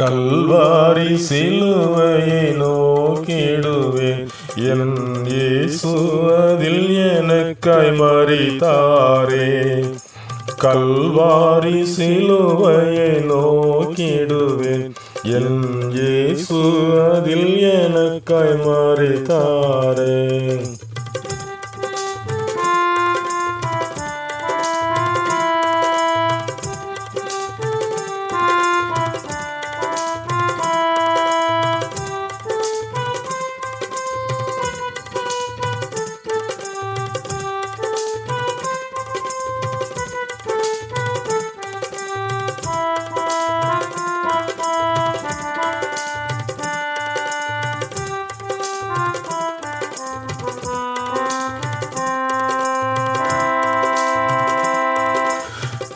கல்வாரி சிலுவையை நோக்கிடுவேன். என் இயேசு எனக்காய் மறித்தாரே கல்வாரி சிலுவையை நோக்கிடுவேன். என் இயேசு எனக்காய் மறித்தாரே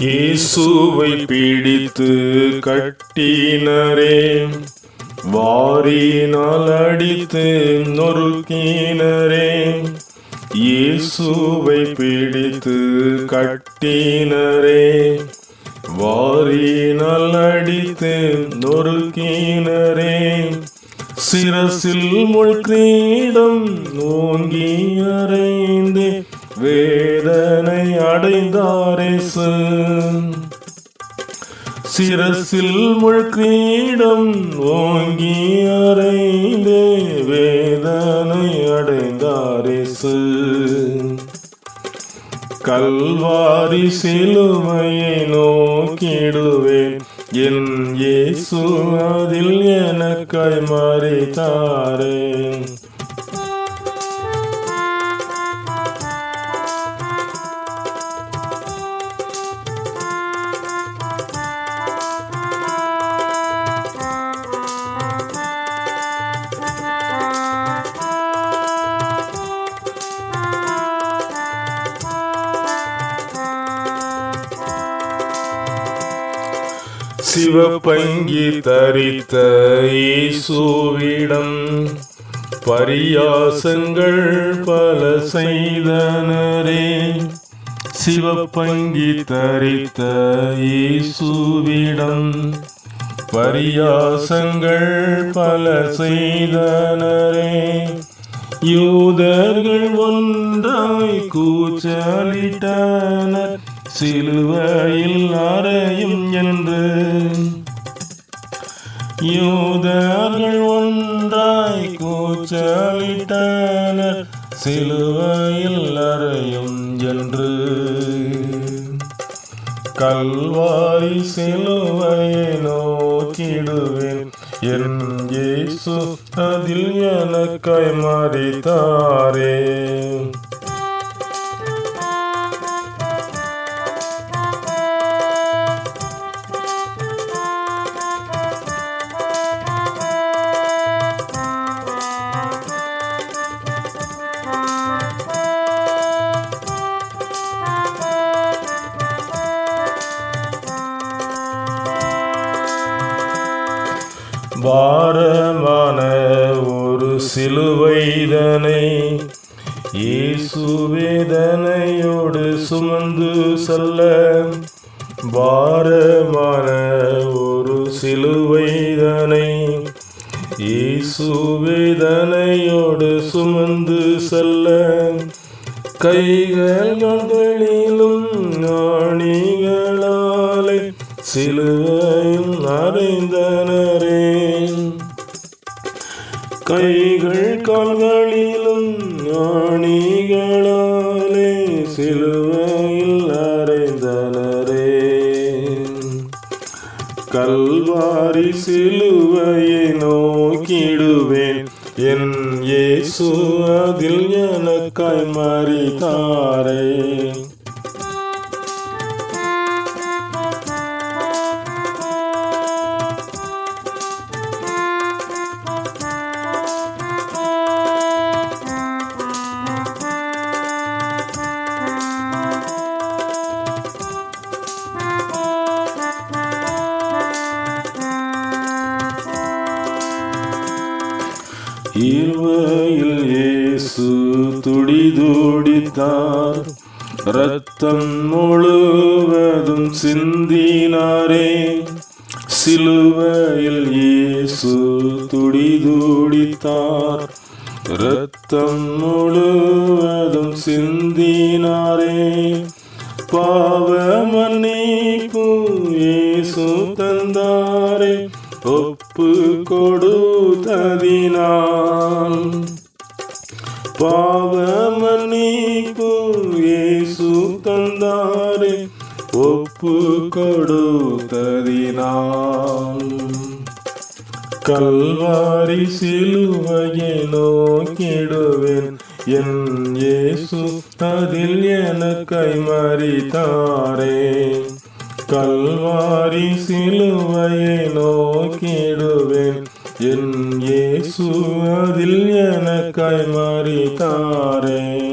இயேசுவை பிடித்து கட்டினரே. வாரினால் அடித்து நொறுக்கினரே. இயேசுவை பிடித்து கட்டினரே. வாரினால் அடித்து நொறுக்கினரே. சிரசில் முள் கிரீடம் ஓங்கி அறைந்து. வேதனை அடைந்தாரேசு. சிரசில் முழுக்கீடம் ஓங்கி அறைந்தே வேதனை அடைந்தாரேசு. கல்வாரி சிலுமையை நோக்கிடுவேன். என் இயேசு அதில் எனக்காய் மறித்தாரே. சிவப்பங்கி தரித்த இயேசுவிடம் பரியாசங்கள் பல செய்தனரே. சிவப்பங்கி தரித்த இயேசுவிடம் பரியாசங்கள் பல செய்தனரே. யூதர்கள் ஒன்றாய் கூச்சலிட்டனர் சிலுவையில் அறையும் என்று யூதர்கள் ஒன்றாய் கூச்சலிட்டனர். சிலுவையில் அறையும் என்று. கல்வாரி சிலுவையை நோக்கிடுவேன். என் இயேசு அதில் எனக்காய் மறித்தாரே. பாரமான ஒரு சிலுவைதனை இயேசு வேதனையோடு சுமந்து செல்ல பாரமான ஒரு சிலுவைதனை இயேசு வேதனையோடு சுமந்து செல்ல கைகளிலும் ஞானிகளாலே சிலுவையும் அறிந்தன கைகள் கால்களிலும் ஆணிகளாலே சிலுவையில் அறைந்தனரே. கல்வாரி சிலுவையை நோக்கிடுவேன். என் இயேசு அதில் எனக்காய் மறித்தாரே. சிலுவையில் இயேசு துடிதுடித்தார். ரத்தம் முழுவதும் சிந்தினாரே. சிலுவையில் இயேசு துடிதுடித்தார். ரத்தம் முழுவதும் சிந்தினாரே. பாவ மன்னிப்பு இயேசு தந்தாரே. ஒப்பு கொடுத்ததினால். பாவ மன்னிப்பு இயேசு தந்தாரே ஒப்பு கொடுத்ததினால். கல்வாரி சிலுவையை நோக்கிடுவேன் என் இயேசு அதில் எனக்காய் மறித்தாரே. கல்வாரி சிலுவையை நோக்கிடுவேன். என் இயேசு அதில் எனக்காய் மறித்தாரே